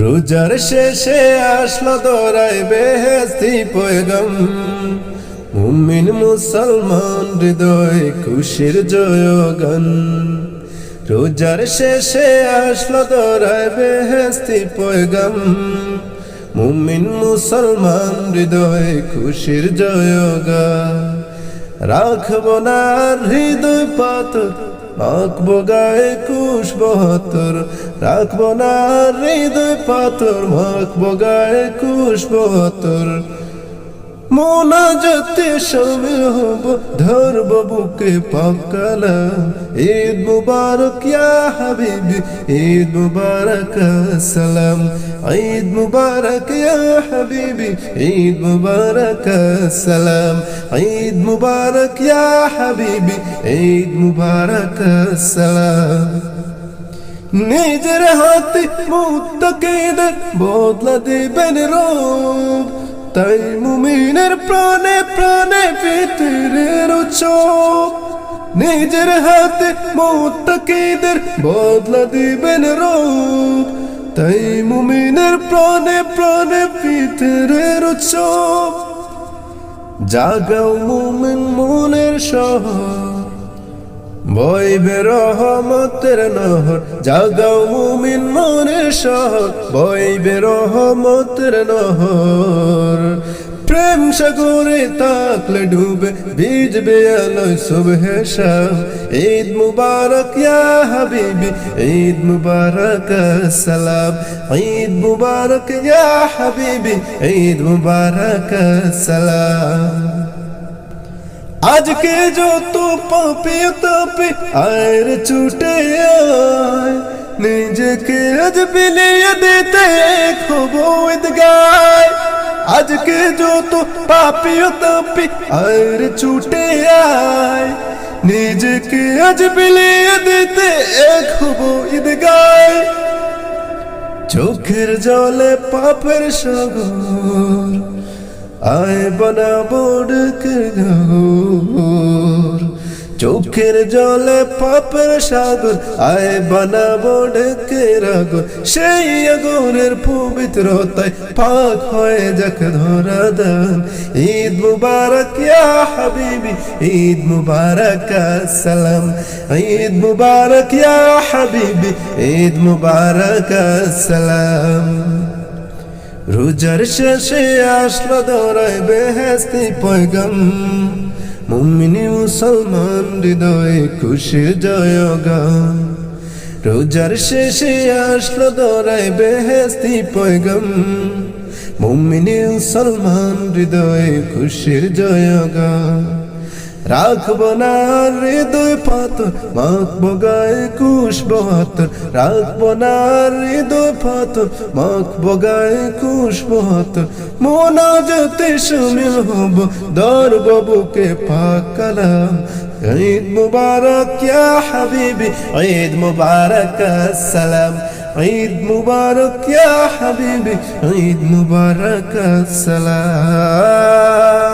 রোজার শেষে আসলো দৌড়াই বেহেস্তি পয়গম। মুমিন মুসলমান হৃদয় খুশির জয়গান। রোজার শেষে আসলো দৌড়াই বেহেস্তি পয়গম। মুমিন মুসলমান হৃদয় খুশির জয়গান রাখব না হৃদয় পাতর মাখবো গায়ে কুশ বহতর রাখব না হৃদয় পাথর, মাখবো গায়ে কুশ বহতর মোনাজাতে শামিল হব, ধরব বুকে পাকালা ঈদ মুবারক ইয়া হাবিবি, ঈদ মুবারক সালাম ঈদ মুবারক ইয়া হাবিবি, ঈদ মুবারক সালাম ঈদ মুবারক ইয়া হাবিবি, ঈদ মুবারক সালাম নিজের হাতে মুত্তাকিদের বদলা দিবেন রূপ তাই মুমিনের প্রাণে প্রাণে পিতরের উৎসব। নিজের হাতে মুত্তাকিদের বদলা দিবেন রূপ তাই মুমিনের প্রাণে প্রাণে পিতরের উৎসব। জাগাও মুমিন মনের শহর বইবে রহমতের নহর, জাগাও মুমিন মনের শহর, বইবে রহমতের নহর। প্রেম সাগরে তাকলে ডুবে, ভিজবে আলোয় সুবহে শাম। ঈদ মুবারক ইয়া হাবিবি, ঈদ মুবারক সালাম। ঈদ মুবারক ইয়া হাবিবি, ঈদ মুবারক সালাম। আজকে যত পাপে তাপে আয়ের ছুটে আয়। নিজেকে আজ বিলিয়ে দিতে খবর গায় আজকে যত পাপে তাপে আয়ের ছুটে আয়। নিজেকে আজ বিলিয়ে দিতে খবর গায় চোখের জলে পাপের সাগর আয় বানাবো ডেকে ঘর। চোখের জলে পাপের সাগর, আয় বানাবো ডেকে রাগর। সেই আগরের পবিত্রতায় পাক হয়ে যাক ধরা দান ঈদ মুবারক ইয়া হাবিবি, ঈদ মুবারক সালাম ঈদ মুবারক ইয়া হাবিবি, ঈদ মুবারক সালাম রোজার শেষে আসলো দৌড়ায় বেহেস্তি পয়গম। মুমিনি মুসলমান হৃদয়ে খুশির জয়গান রোজার শেষে আসলো দৌড়ায় বেহেস্তি পয়গম। মুমিনি মুসলমান হৃদয়ে খুশির জয়গান রাখব না হৃদয় পাথর, মাখব গায়ে কুশ বহাতর রাখব না হৃদয় পাথর, মাখব গায়ে কুশ বহাতর মোনাজাতে শামিল হব দরব বুকে পাকালাম ঈদ মুবারক ইয়া হাবিবি, ঈদ মুবারক সালাম ঈদ মুবারক ইয়া হাবিবি, ঈদ মুবারক সালাম